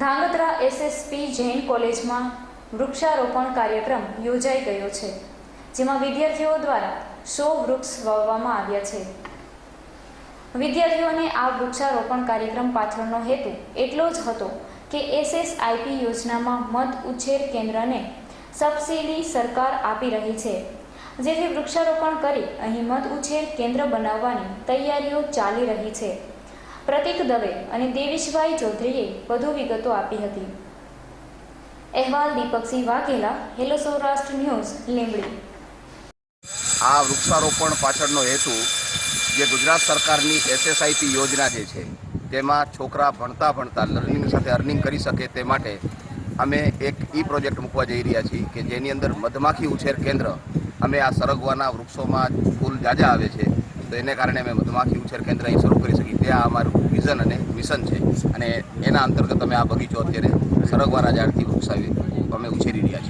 Dhrangadhra SSP Jain કોલેજમાં વૃક્ષારોપણ કાર્યક્રમ યોજાઈ ગયો છે, જેમાં વિદ્યાર્થીઓ દ્વારા સો વૃક્ષ વાવવામાં આવ્યા છે. વિદ્યાર્થીઓને આ વૃક્ષારોપણ કાર્યક્રમ પાછળનો હેતુ એટલો જ હતો કે એસએસઆઈપી યોજનામાં મધ ઉછેર કેન્દ્રને સબસિડી સરકાર આપી રહી છે, જેથી વૃક્ષારોપણ કરી અહીં મધ ઉછેર કેન્દ્ર બનાવવાની તૈયારીઓ ચાલી રહી છે. પ્રતિક દવે અને દેવીશભાઈ ચૌધરીએ વધુ વિગતો આપી હતી. અહેવાલ દીપકસિંહ વાઘેલા, હેલો સૌરાષ્ટ્ર ન્યૂઝ, લીંબડી. આ વૃક્ષારોપણ પાછળનો હેતુ જે ગુજરાત સરકારની એસએસઆઈપી યોજના જે છે, તેમાં છોકરા ભણતા ભણતા લર્નિંગ સાથે અર્નિંગ કરી શકે તે માટે અમે એક ઈ પ્રોજેક્ટ મૂકવા જઈ રહ્યા છીએ કે જેની અંદર મધમાખી ઉછેર કેન્દ્ર અમે આ સરગવાના વૃક્ષોમાં ફૂલ જાજા આવે છે. તો એને કારણે અમે મધમાખી ઉછેર કેન્દ્ર અહીં શરૂ કરી શકીએ. તે આ અમારું વિઝન અને મિશન છે. અને એના અંતર્ગત અમે આ બગીચો અત્યારે સરગવાના ઝાડથી વૃક્ષાવી અમે ઉછેરી